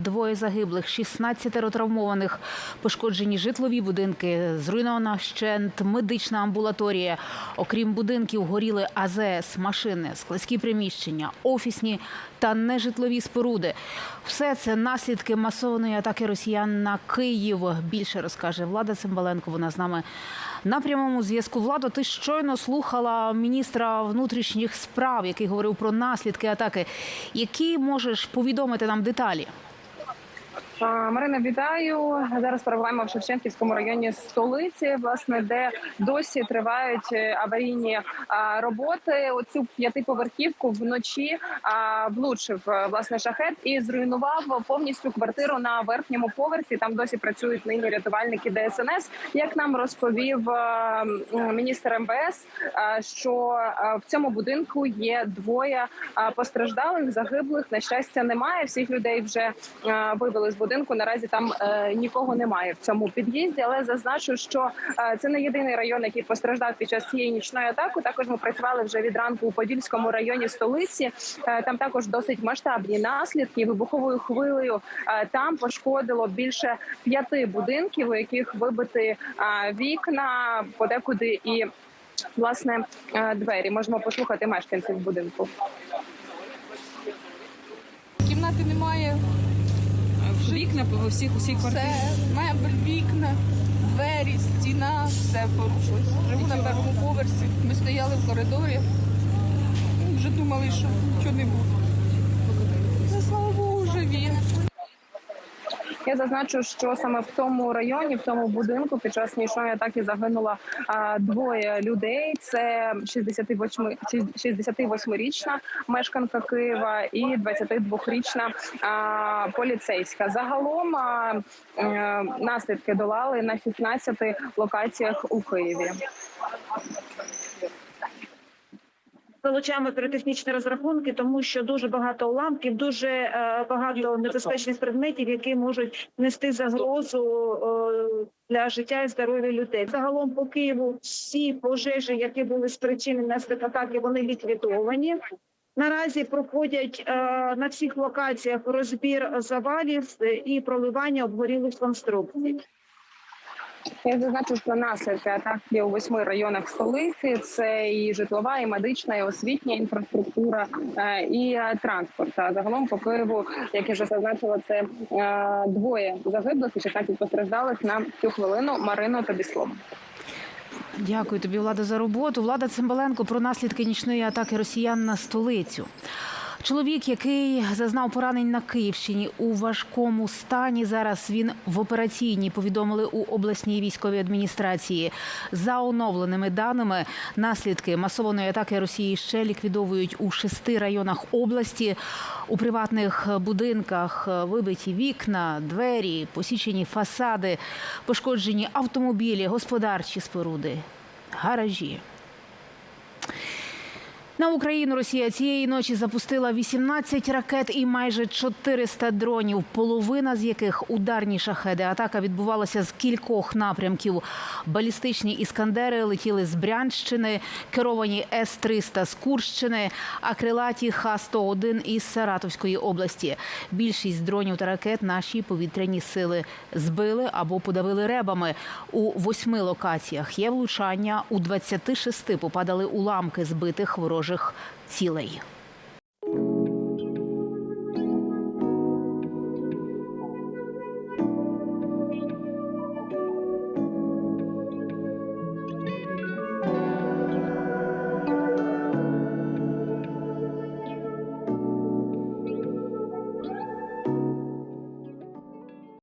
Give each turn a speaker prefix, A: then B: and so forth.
A: Двоє загиблих, 16 травмованих, пошкоджені житлові будинки, зруйнована щент, медична амбулаторія. Окрім будинків, горіли АЗС, машини, складські приміщення, офісні та нежитлові споруди. Все це наслідки масованої атаки росіян на Київ. Більше розкаже Влада Цимбаленко. Вона з нами на прямому зв'язку. Влада, ти щойно слухала міністра внутрішніх справ, який говорив про наслідки атаки. Які можеш повідомити нам деталі?
B: Марина, вітаю. Зараз перебуваємо в Шевченківському районі столиці, власне, де досі тривають е, аварійні роботи. Оцю п'ятиповерхівку вночі влучив е, власне шахет і зруйнував повністю квартиру на верхньому поверсі. Там досі працюють нині рятувальники ДСНС. Як нам розповів е, міністр МВС, що в цьому будинку є двоє постраждалих, загиблих. На щастя, немає. Всіх людей вже вивели з будинку. Наразі там е, нікого немає в цьому під'їзді. Але зазначу, що е, це не єдиний район, який постраждав під час цієї нічної атаки. Також ми працювали вже від ранку у Подільському районі столиці. Е, там також досить масштабні наслідки вибуховою хвилею. Е, там пошкодило більше п'яти будинків, у яких вибиті е, вікна, подекуди і власне е, двері. Можемо послухати мешканців будинку.
C: Кімнати немає.
D: Вікна по всіх усіх
C: Все,
D: квартирах.
C: мебель, вікна, двері, стіна, все порушилось. Живу на першому поверсі. Ми стояли в коридорі. Вже думали, що нічого не буде. Ну, слава Богу, живі.
B: Я зазначу, що саме в тому районі, в тому будинку, під час нічної атаки загинуло двоє людей. Це 68 68-річна мешканка Києва і 22-річна а, поліцейська. Загалом е, наслідки долали на 16 локаціях у Києві.
E: Залучаємо піротехнічні розрахунки, тому що дуже багато уламків, дуже е, багато небезпечних предметів, які можуть нести загрозу е, для життя і здоров'я людей. Загалом по Києву всі пожежі, які були спричинені внаслідок атаки, вони ліквідовані. Наразі проходять е, на всіх локаціях розбір завалів і проливання обгорілих конструкцій.
B: Я зазначу, що наслідки атаки у восьми районах столиці це і житлова, і медична, і освітня інфраструктура, е, і е, транспорт. А загалом по Києву, як я вже зазначила, це е, двоє загиблих і 16 постраждалих на цю хвилину. Марино тобі слово.
A: Дякую тобі, Влада, за роботу. Влада Цимбаленко про наслідки нічної атаки росіян на столицю. Чоловік, який зазнав поранень на Київщині у важкому стані. Зараз він в операційній повідомили у обласній військовій адміністрації. За оновленими даними, наслідки масованої атаки Росії ще ліквідовують у шести районах області. У приватних будинках вибиті вікна, двері, посічені фасади, пошкоджені автомобілі, господарчі споруди, гаражі. На Україну Росія цієї ночі запустила 18 ракет і майже 400 дронів, половина з яких ударні шахеди. Атака відбувалася з кількох напрямків. Балістичні іскандери летіли з Брянщини, керовані С-300 з Курщини, а крилаті Х-101 із Саратовської області. Більшість дронів та ракет наші повітряні сили збили або подавили ребами. У восьми локаціях є влучання, у 26 попадали уламки збитих ворожих цілей.